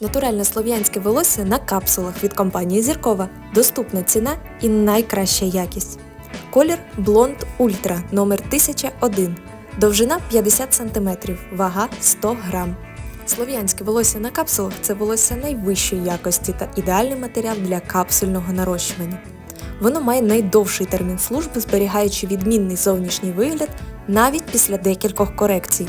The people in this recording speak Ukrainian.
Натуральне слов'янське волосся на капсулах від компанії Зіркова. Доступна ціна і найкраща якість. Колір Блонд Ультра номер 1001. Довжина 50 см, вага 100 грам. Слов'янське волосся на капсулах це волосся найвищої якості та ідеальний матеріал для капсульного нарощування. Воно має найдовший термін служби, зберігаючи відмінний зовнішній вигляд навіть після декількох корекцій.